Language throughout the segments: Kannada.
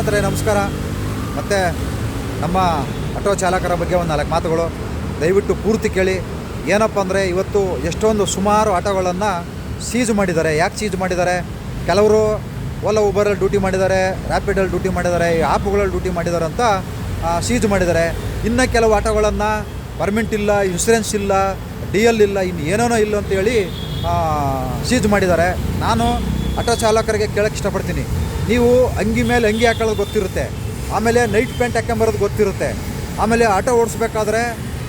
ಸ್ನೇಹಿತರೆ, ನಮಸ್ಕಾರ. ಮತ್ತು ನಮ್ಮ ಆಟೋ ಚಾಲಕರ ಬಗ್ಗೆ ಒಂದು ನಾಲ್ಕು ಮಾತುಗಳು. ದಯವಿಟ್ಟು ಪೂರ್ತಿ ಕೇಳಿ. ಏನಪ್ಪ ಅಂದರೆ, ಇವತ್ತು ಎಷ್ಟೊಂದು ಸುಮಾರು ಆಟೋಗಳನ್ನು ಸೀಜ್ ಮಾಡಿದ್ದಾರೆ. ಯಾಕೆ ಸೀಜ್ ಮಾಡಿದ್ದಾರೆ? ಕೆಲವರು ಓಲಾ ಊಬರಲ್ಲಿ ಡ್ಯೂಟಿ ಮಾಡಿದ್ದಾರೆ ರ್ಯಾಪಿಡಲ್ಲಿ ಡ್ಯೂಟಿ ಮಾಡಿದ್ದಾರೆ, ಈ ಆ್ಯಪ್ಗಳಲ್ಲಿ ಡ್ಯೂಟಿ ಮಾಡಿದ್ದಾರೆ ಅಂತ ಸೀಜ್ ಮಾಡಿದ್ದಾರೆ. ಇನ್ನು ಕೆಲವು ಆಟೋಗಳನ್ನು ಪರ್ಮಿಂಟ್ ಇಲ್ಲ ಇನ್ಶೂರೆನ್ಸ್ ಇಲ್ಲ, ಡಿ ಎಲ್ ಇಲ್ಲ, ಇನ್ನು ಏನೇನೋ ಇಲ್ಲ ಅಂತೇಳಿ ಸೀಜ್ ಮಾಡಿದ್ದಾರೆ. ನಾನು ಆಟೋ ಚಾಲಕರಿಗೆ ಕೇಳೋಕ್ಕೆ ಇಷ್ಟಪಡ್ತೀನಿ. ನೀವು ಅಂಗಿ ಮೇಲೆ ಅಂಗಿ ಹಾಕೊಳ್ಳೋದು ಗೊತ್ತಿರುತ್ತೆ. ಆಮೇಲೆ ನೈಟ್ ಪ್ಯಾಂಟ್ ಹಾಕೊಂಬರೋದು ಗೊತ್ತಿರುತ್ತೆ. ಆಮೇಲೆ ಆಟೋ ಓಡಿಸ್ಬೇಕಾದ್ರೆ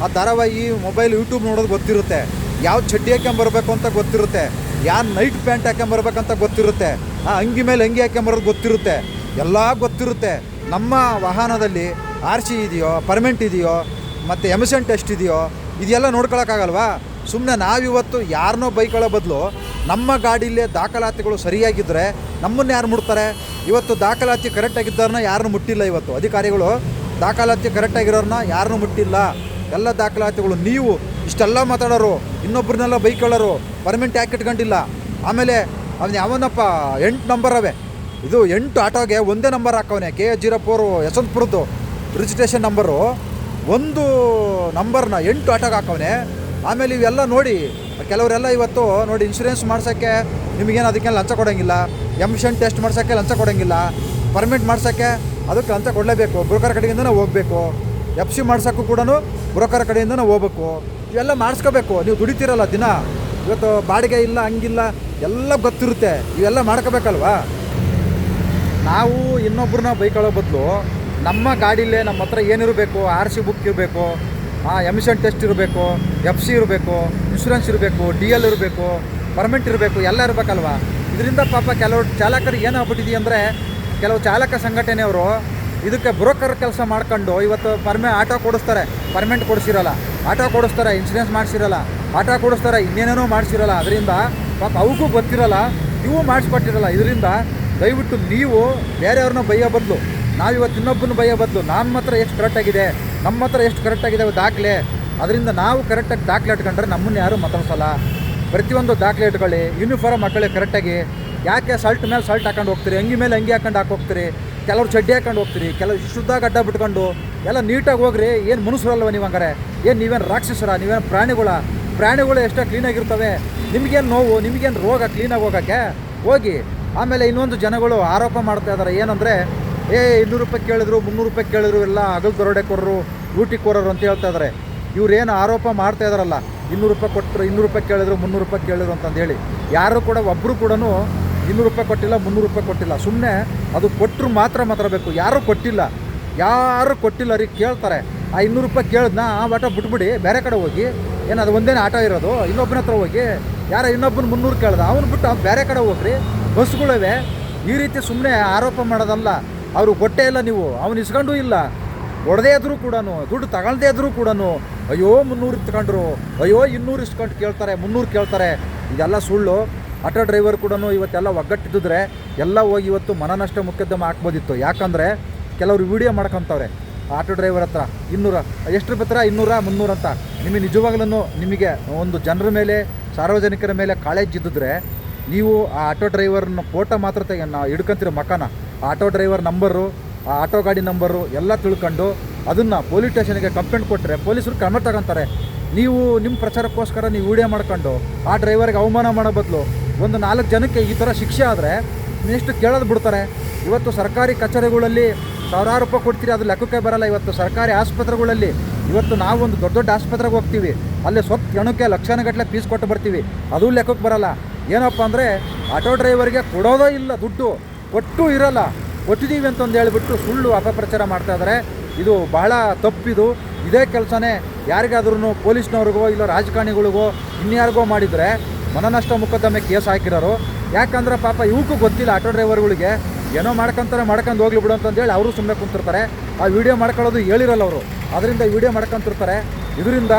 ಆ ಧಾರಾವಾಹಿ ಮೊಬೈಲ್ ಯೂಟ್ಯೂಬ್ ನೋಡೋದು ಗೊತ್ತಿರುತ್ತೆ. ಯಾವ ಚಡ್ಡಿ ಹಾಕೊಂಬರ್ಬೇಕು ಅಂತ ಗೊತ್ತಿರುತ್ತೆ. ಯಾರು ನೈಟ್ ಪ್ಯಾಂಟ್ ಹಾಕೊಂಬರ್ಬೇಕಂತ ಗೊತ್ತಿರುತ್ತೆ. ಆ ಅಂಗಿ ಮೇಲೆ ಅಂಗಿ ಹಾಕೊಂಬರೋದು ಗೊತ್ತಿರುತ್ತೆ. ಎಲ್ಲ ಗೊತ್ತಿರುತ್ತೆ. ನಮ್ಮ ವಾಹನದಲ್ಲಿ ಆರ್ ಸಿ ಇದೆಯೋ ಪರ್ಮೆಂಟ್ ಇದೆಯೋ, ಮತ್ತು ಎಮಿಷನ್ ಟೆಸ್ಟ್ ಇದೆಯೋ, ಇದೆಲ್ಲ ನೋಡ್ಕೊಳಕ್ಕಾಗಲ್ವಾ? ಸುಮ್ಮನೆ ನಾವಿವತ್ತು ಯಾರನ್ನೋ ಬೈಕ್ಗಳ ಬದಲು ನಮ್ಮ ಗಾಡೀಲಿ ದಾಖಲಾತಿಗಳು ಸರಿಯಾಗಿದ್ದರೆ ನಮ್ಮನ್ನು ಯಾರು ಮುಡ್ತಾರೆ ಇವತ್ತು ದಾಖಲಾತಿ ಕರೆಕ್ಟಾಗಿದ್ದವ್ರನ್ನ ಯಾರನ್ನು ಮುಟ್ಟಿಲ್ಲ ಇವತ್ತು. ಅಧಿಕಾರಿಗಳು ದಾಖಲಾತಿ ಕರೆಕ್ಟಾಗಿರೋರನ್ನ ಯಾರನ್ನೂ ಮುಟ್ಟಿಲ್ಲ. ಎಲ್ಲ ದಾಖಲಾತಿಗಳು ನೀವು, ಇಷ್ಟೆಲ್ಲ ಮಾತಾಡೋರು, ಇನ್ನೊಬ್ರನ್ನೆಲ್ಲ ಹೇಳೋರು ಪರ್ಮೆಂಟ್ ಯಾಕೆ ಇಟ್ಕೊಂಡಿಲ್ಲ? ಆಮೇಲೆ ಅವನು ಯಾವನಪ್ಪ, ಎಂಟು ನಂಬರ್ ಅವೆ. ಇದು ಎಂಟು ಆಟೋಗೆ ಒಂದೇ ನಂಬರ್ ಹಾಕವನೆ, ಕೆ ಎಚ್ ಜೀರೋ ಫೋರು ಯಶವಂತಪುರದ್ದು. ರಿಜಿಸ್ಟ್ರೇಷನ್ ನಂಬರು ಒಂದು ನಂಬರ್ನ ಎಂಟು ಆಟೋಗೆ ಹಾಕವನೆ. ಆಮೇಲೆ ಇವೆಲ್ಲ ನೋಡಿ, ಕೆಲವರೆಲ್ಲ ಇವತ್ತು ನೋಡಿ ಇನ್ಶೂರೆನ್ಸ್ ಮಾಡ್ಸೋಕ್ಕೆ ನಿಮಗೇನು ಅದಕ್ಕೆ ಲಂಚ ಕೊಡೋಂಗಿಲ್ಲ ಎಮಿಷನ್ ಟೆಸ್ಟ್ ಮಾಡ್ಸೋಕ್ಕೆ ಲಂಚ ಕೊಡೋಂಗಿಲ್ಲ ಪರ್ಮಿಟ್ ಮಾಡ್ಸೋಕ್ಕೆ ಅದಕ್ಕೆ ಲಂಚ ಕೊಡಲೇಬೇಕು ಬ್ರೋಕರ್ ಕಡೆಯಿಂದನೇ ಹೋಗಬೇಕು ಎಫ್ ಸಿ ಮಾಡ್ಸೋಕ್ಕೂ ಕೂಡ ಬ್ರೋಕರ್ ಕಡೆಯಿಂದನೇ ಹೋಗ್ಬೇಕು, ಇವೆಲ್ಲ ಮಾಡಿಸ್ಕೋಬೇಕು, ನೀವು ದುಡಿತೀರಲ್ಲ ದಿನ, ಇವತ್ತು ಬಾಡಿಗೆ ಇಲ್ಲ, ಹಂಗಿಲ್ಲ, ಎಲ್ಲ ಗೊತ್ತಿರುತ್ತೆ, ಇವೆಲ್ಲ ಮಾಡ್ಕೋಬೇಕಲ್ವಾ? ನಾವು ಇನ್ನೊಬ್ಬರನ್ನ ಬೈಕೊಳ್ಳೋ ಬದಲು ನಮ್ಮ ಗಾಡೀಲೇ ನಮ್ಮ ಹತ್ರ ಏನಿರಬೇಕು ಆರ್ ಸಿ ಬುಕ್ ಇರಬೇಕು ಎಮಿಷನ್ ಟೆಸ್ಟ್ ಇರಬೇಕು, ಎಫ್ ಸಿ ಇರಬೇಕು, ಇನ್ಶೂರೆನ್ಸ್ ಇರಬೇಕು, ಡಿ ಎಲ್ ಇರಬೇಕು, ಪರ್ಮಿಟ್ ಇರಬೇಕು, ಎಲ್ಲ ಇರಬೇಕಲ್ವಾ? ಇದರಿಂದ ಪಾಪ ಕೆಲವು ಚಾಲಕರಿಗೆ ಏನಾಗ್ಬಿಟ್ಟಿದೆ ಅಂದರೆ ಕೆಲವು ಚಾಲಕ ಸಂಘಟನೆಯವರು ಇದಕ್ಕೆ ಬ್ರೋಕರ್ ಕೆಲಸ ಮಾಡ್ಕೊಂಡು ಇವತ್ತು ಪರ್ಮೆ ಆಟೋ ಕೊಡಿಸ್ತಾರೆ. ಪರ್ಮೆಂಟ್ ಕೊಡಿಸಿರಲ್ಲ. ಆಟೋ ಕೊಡಿಸ್ತಾರೆ, ಇನ್ಶೂರೆನ್ಸ್ ಮಾಡಿಸಿರಲ್ಲ. ಆಟೋ ಕೊಡಿಸ್ತಾರೆ, ಇನ್ನೇನೇನೋ ಮಾಡಿಸಿರಲ್ಲ. ಅದರಿಂದ ಪಾಪ ಅವಕ್ಕೂ ಗೊತ್ತಿರಲ್ಲ, ಇವು ಮಾಡಿಸ್ಕೊಟ್ಟಿರಲ್ಲ. ಇದರಿಂದ ದಯವಿಟ್ಟು ನೀವು ಬೇರೆಯವ್ರನ್ನ ಬೈಯೋ ಬದಲು. ನಾವಿವತ್ತು ಇನ್ನೊಬ್ಬನ ಬೈಯೋ ಬದಲು. ನಾನು ಮಾತ್ರ ಎಷ್ಟು ಕರೆಕ್ಟಾಗಿದೆ ನಮ್ಮ ಹತ್ರ ಎಷ್ಟು ಕರೆಕ್ಟಾಗಿದ್ದಾವೆ ದಾಖಲೆ, ಅದರಿಂದ ನಾವು ಕರೆಕ್ಟಾಗಿ ದಾಖಲೆ ಇಟ್ಕೊಂಡ್ರೆ ನಮ್ಮನ್ನು ಯಾರು ಮತಸಲ್ಲ ಪ್ರತಿಯೊಂದು ದಾಖಲೆ ಇಟ್ಕೊಳ್ಳಿ ಯೂನಿಫಾರ್ಮ್ ಹಾಕೊಳ್ಳಿ ಕರೆಕ್ಟಾಗಿ ಯಾಕೆ ಸಲ್ಟ್ ಮೇಲೆ ಸಲ್ಟ್ ಹಾಕೊಂಡು ಹೋಗ್ತೀರಿ? ಅಂಗಿ ಮೇಲೆ ಅಂಗಿ ಹಾಕೊಂಡು ಹಾಕಿ ಹೋಗ್ತೀರಿ? ಕೆಲವ್ರು ಚಡ್ಡಿ ಹಾಕೊಂಡು ಹೋಗ್ತೀರಿ? ಕೆಲವು ಶುದ್ಧ ಗಡ್ಡ ಬಿಟ್ಕೊಂಡು ಎಲ್ಲ ನೀಟಾಗಿ ಹೋಗ್ರಿ. ಏನು ಮನುಷ್ಯರಲ್ವ ನೀವು ಹಂಗಾರೆ? ಏನು ನೀವೇನು ರಾಕ್ಷಸರ? ನೀವೇನು ಪ್ರಾಣಿಗಳ? ಪ್ರಾಣಿಗಳು ಎಷ್ಟೋ ಕ್ಲೀನಾಗಿರ್ತವೆ ನಿಮಗೇನು ನೋವು? ನಿಮಗೇನು ರೋಗ? ಕ್ಲೀನಾಗಿ ಹೋಗೋಕ್ಕೆ? ಹೋಗಿ. ಆಮೇಲೆ ಇನ್ನೊಂದು ಜನಗಳು ಆರೋಪ ಮಾಡ್ತಾ ಇದ್ದಾರೆ ಏನಂದರೆ ಏ ಇನ್ನೂರು ರೂಪಾಯಿ ಕೇಳಿದ್ರು, ಮುನ್ನೂರು ರೂಪಾಯಿ ಕೇಳಿದ್ರು, ಎಲ್ಲ ಹಗಲು ದರೋಡೆ ಕೊರರು ಲೂಟಿ ಕೋರರು ಅಂತ ಹೇಳ್ತಾ ಇದ್ದಾರೆ ಇವ್ರೇನು ಆರೋಪ ಮಾಡ್ತಾ ಇದಾರಲ್ಲ, ಇನ್ನೂರು ರೂಪಾಯಿ ಕೊಟ್ಟರು ಇನ್ನೂರು ರೂಪಾಯಿ ಕೇಳಿದ್ರು, ಮುನ್ನೂರು ರೂಪಾಯಿ ಕೇಳಿದ್ರು ಅಂತಂದೇಳಿ ಯಾರು ಕೂಡ ಒಬ್ಬರು ಕೂಡ ಇನ್ನೂರು ರೂಪಾಯಿ ಕೊಟ್ಟಿಲ್ಲ, ಮುನ್ನೂರು ರೂಪಾಯಿ ಕೊಟ್ಟಿಲ್ಲ. ಸುಮ್ಮನೆ ಅದು ಕೊಟ್ಟರು ಮಾತ್ರ ಮಾತಾಡಬೇಕು ಯಾರೂ ಕೊಟ್ಟಿಲ್ಲ. ಯಾರು ಕೊಟ್ಟಿಲ್ಲ ರೀ, ಕೇಳ್ತಾರೆ. ಆ ಇನ್ನೂರು ರೂಪಾಯಿ ಕೇಳಿದ್ನ, ಆ ಆಟ ಬಿಟ್ಬಿಡಿ, ಬೇರೆ ಕಡೆ ಹೋಗಿ. ಏನು ಅದು ಒಂದೇನೇ ಆಟ ಇರೋದು ಇನ್ನೊಬ್ಬನ ಹತ್ರ ಹೋಗಿ. ಯಾರೋ ಇನ್ನೊಬ್ಬನ ಮುನ್ನೂರು ಕೇಳ್ದ, ಅವ್ನು ಬಿಟ್ಟು ಬೇರೆ ಕಡೆ ಹೋಗ್ರಿ. ಬಸ್ಗಳಿವೆ ಈ ರೀತಿ ಸುಮ್ಮನೆ ಆರೋಪ ಮಾಡೋದಲ್ಲ. ಅವರು ಕೊಟ್ಟೇ ಇಲ್ಲ ನೀವು. ಅವ್ನು ಇಸ್ಕೊಂಡು ಇಲ್ಲ. ಹೊಡೆದೇ ಇದ್ರೂ ಕೂಡ ದುಡ್ಡು ತಗೊಳ್ದೇ ಇದ್ರೂ ಕೂಡ ಅಯ್ಯೋ ಮುನ್ನೂರು ಇತ್ಕೊಂಡ್ರು ಅಯ್ಯೋ ಇನ್ನೂರು ಇಸ್ಕೊಂಡು ಕೇಳ್ತಾರೆ, ಮುನ್ನೂರು ಕೇಳ್ತಾರೆ. ಇದೆಲ್ಲ ಸುಳ್ಳು. ಆಟೋ ಡ್ರೈವರ್ ಕೂಡ ಇವತ್ತೆಲ್ಲ ಒಗ್ಗಟ್ಟಿದ್ದರೆ ಎಲ್ಲ ಹೋಗಿ ಇವತ್ತು ಮನನಷ್ಟ ಮೊಕದ್ದಮೆ ಹಾಕ್ಬೋದಿತ್ತು. ಯಾಕಂದರೆ ಕೆಲವರು ವಿಡಿಯೋ ಮಾಡ್ಕೊತವ್ರೆ. ಆಟೋ ಡ್ರೈವರ್ ಹತ್ರ ಇನ್ನೂರ, ಎಷ್ಟು ರೂಪಾಯಿ ಹತ್ರ? ಇನ್ನೂರ, ಮುನ್ನೂರು ಅಂತ. ನಿಮಗೆ ನಿಜವಾಗ್ಲೂ ನಿಮಗೆ ಒಂದು ಜನರ ಮೇಲೆ, ಸಾರ್ವಜನಿಕರ ಮೇಲೆ ಕಾಳಜಿ ಇದ್ದಿದ್ರೆ ನೀವು ಆ ಆಟೋ ಡ್ರೈವರ್ನ ಫೋಟೋ ಮಾತ್ರ ತೆಗೆ ನಾವು ಹಿಡ್ಕೊಂತಿರೋ ಮಕಾನ. ಆಟೋ ಡ್ರೈವರ್ ನಂಬರು, ಆ ಆಟೋ ಗಾಡಿ ನಂಬರು ಎಲ್ಲ ತಿಳ್ಕೊಂಡು ಅದನ್ನು ಪೊಲೀಸ್ ಸ್ಟೇಷನ್ಗೆ ಕಂಪ್ಲೇಂಟ್ ಕೊಟ್ಟರೆ ಪೊಲೀಸರು ಕ್ರಮ ತಗೊಂತಾರೆ ನೀವು ನಿಮ್ಮ ಪ್ರಚಾರಕ್ಕೋಸ್ಕರ ನೀವು ವಿಡಿಯೋ ಮಾಡ್ಕೊಂಡು ಆ ಡ್ರೈವರ್ಗೆ ಅವಮಾನ ಮಾಡೋ ಬದಲು ಒಂದು ನಾಲ್ಕು ಜನಕ್ಕೆ ಈ ಥರ ಶಿಕ್ಷೆ ಆದರೆ ನೆಕ್ಸ್ಟ್ ಕೇಳೋದು ಬಿಡ್ತಾರೆ. ಇವತ್ತು ಸರ್ಕಾರಿ ಕಚೇರಿಗಳಲ್ಲಿ ಸಾವಿರಾರು ರೂಪಾಯಿ ಕೊಡ್ತೀರಿ, ಅದು ಲೆಕ್ಕಕ್ಕೆ ಬರಲ್ಲ. ಇವತ್ತು ಸರ್ಕಾರಿ ಆಸ್ಪತ್ರೆಗಳಲ್ಲಿ ಇವತ್ತು ನಾವು ಒಂದು ದೊಡ್ಡ ದೊಡ್ಡ ಆಸ್ಪತ್ರೆಗೆ ಹೋಗ್ತೀವಿ. ಅಲ್ಲಿ ಸ್ವತ್ತು ಜನಕ್ಕೆ ಲಕ್ಷಾನುಗಟ್ಟಲೆ ಫೀಸ್ ಕೊಟ್ಟು ಬರ್ತೀವಿ. ಅದು ಲೆಕ್ಕಕ್ಕೆ ಬರಲ್ಲ. ಏನಪ್ಪ ಅಂದರೆ ಆಟೋ ಡ್ರೈವರ್ಗೆ ಕೊಡೋದೇ ಇಲ್ಲ ದುಡ್ಡು. ಕೊಟ್ಟು ಇರಲ್ಲ. ಕೊಟ್ಟಿದ್ದೀವಿ ಅಂತಂದು ಹೇಳಿಬಿಟ್ಟು ಸುಳ್ಳು ಅಪಪ್ರಚಾರ ಮಾಡ್ತಾ ಇದ್ದಾರೆ ಇದು ಬಹಳ ತಪ್ಪಿದು. ಇದೇ ಕೆಲಸನೇ ಯಾರಿಗಾದ್ರೂ ಪೊಲೀಸ್ನವ್ರಿಗೋ ಇಲ್ಲ ರಾಜಕಾರಣಿಗಳಿಗೋ ಇನ್ಯಾರಿಗೋ ಮಾಡಿದರೆ ಮನನಷ್ಟ ಮೊಕದ್ದಮೆ ಕೇಸ್ ಹಾಕಿರೋರು. ಯಾಕಂದ್ರೆ ಪಾಪ ಇವಕ್ಕೂ ಗೊತ್ತಿಲ್ಲ ಆಟೋ ಡ್ರೈವರ್ಗಳಿಗೆ. ಏನೋ ಮಾಡ್ಕೊಂತಾರೆ, ಮಾಡ್ಕೊಂಡು ಹೋಗ್ಲಿ ಬಿಡು ಅಂತಂದೇಳಿ ಅವರು ಸುಮ್ಮನೆ ಕುಂತಿರ್ತಾರೆ. ಆ ವಿಡಿಯೋ ಮಾಡ್ಕೊಳ್ಳೋದು ಹೇಳಿರಲ್ಲ ಅವರು. ಅದರಿಂದ ವಿಡಿಯೋ ಮಾಡ್ಕೊಂತಿರ್ತಾರೆ. ಇದರಿಂದ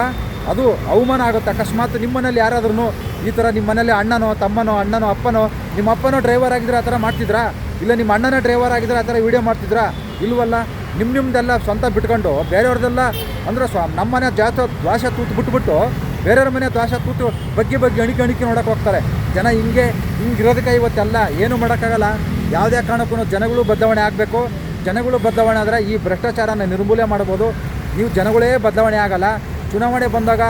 ಅದು ಅವಮಾನ ಆಗುತ್ತೆ. ಅಕಸ್ಮಾತ್ ನಿಮ್ಮ ಮನೇಲಿ ಯಾರಾದ್ರೂ ಈ ಥರ ನಿಮ್ಮ ಮನೇಲಿ ಅಣ್ಣನೋ, ತಮ್ಮನೋ, ಅಣ್ಣನೋ, ಅಪ್ಪನೋ ನಿಮ್ಮ ಅಪ್ಪನೋ ಡ್ರೈವರ್ ಆಗಿದ್ರೆ ಆ ಥರ ಮಾಡ್ತಿದ್ರಾ? ಇಲ್ಲ ನಿಮ್ಮ ಅಣ್ಣನ ಡ್ರೈವರ್ ಆಗಿದ್ರೆ ಆ ಥರ ವಿಡಿಯೋ ಮಾಡ್ತಿದ್ರಾ? ಇಲ್ವಲ್ಲ? ನಿಮ್ಮ ನಿಮ್ಮದೆಲ್ಲ ಸ್ವಂತ ಬಿಟ್ಕೊಂಡು ಬೇರೆಯವ್ರದ್ದೆಲ್ಲ ಅಂದರೆ ಸ್ವ ನಮ್ಮ ಮನೆ ಜಾತ ದ್ವಾಸ ತೂತು ಬಿಟ್ಬಿಟ್ಟು ಬೇರೆಯವ್ರ ಮನೆ ದ್ವಾಸ ತೂತು ಬಗ್ಗೆ ಬಗ್ಗೆ ಅಣಿಕೆ ಅಣಿಕೆ ನೋಡೋಕೆ ಹೋಗ್ತಾರೆ. ಜನ ಹಿಂಗೆ ಹಿಂಗಿರೋದಕ್ಕೆ ಇವತ್ತೆಲ್ಲ ಏನು ಮಾಡೋಕ್ಕಾಗಲ್ಲ. ಯಾವುದೇ ಕಾರಣಕ್ಕೂ ಜನಗಳು ಬದಲಾವಣೆ ಆಗಬೇಕು. ಜನಗಳು ಬದಲಾವಣೆ ಆದರೆ ಈ ಭ್ರಷ್ಟಾಚಾರನ ನಿರ್ಮೂಲನೆ ಮಾಡ್ಬೋದು. ನೀವು ಜನಗಳೇ ಬದಲಾವಣೆ ಆಗಲ್ಲ. ಚುನಾವಣೆ ಬಂದಾಗ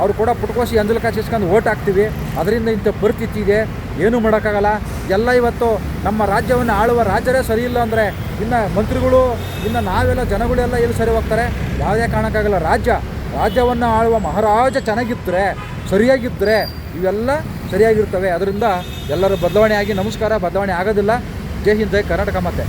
ಅವ್ರು ಕೂಡ ಪುಟ್ಕೋಸಿ ಅಂಜಲ್ ಕಾಸಿಸ್ಕೊಂಡು ಓಟ್ ಹಾಕ್ತೀವಿ. ಅದರಿಂದ ಇಂಥ ಪರಿಸ್ಥಿತಿ ಇದೆ. ಏನೂ ಮಾಡೋಕ್ಕಾಗಲ್ಲ. ಎಲ್ಲ ಇವತ್ತು ನಮ್ಮ ರಾಜ್ಯವನ್ನು ಆಳುವ ರಾಜ್ಯರೇ ಸರಿ ಇಲ್ಲ ಅಂದರೆ ಇನ್ನು ಮಂತ್ರಿಗಳು, ಇನ್ನು ನಾವೆಲ್ಲ ಜನಗಳೆಲ್ಲ ಎಲ್ಲಿ ಸರಿ ಹೋಗ್ತಾರೆ? ಯಾವುದೇ ಕಾರಣಕ್ಕಾಗಲ್ಲ. ರಾಜ್ಯ, ರಾಜ್ಯವನ್ನು ಆಳುವ ಮಹಾರಾಜ ಚೆನ್ನಾಗಿದ್ದರೆ ಸರಿಯಾಗಿದ್ದರೆ ಇವೆಲ್ಲ ಸರಿಯಾಗಿರ್ತವೆ. ಅದರಿಂದ ಎಲ್ಲರೂ ಬದಲಾವಣೆ ಆಗಿ ನಮಸ್ಕಾರ, ಬದಲಾವಣೆ ಆಗೋದಿಲ್ಲ. ಜೈ ಹಿಂದ್, ಜೈ ಕರ್ನಾಟಕ ಮತ್ತೆ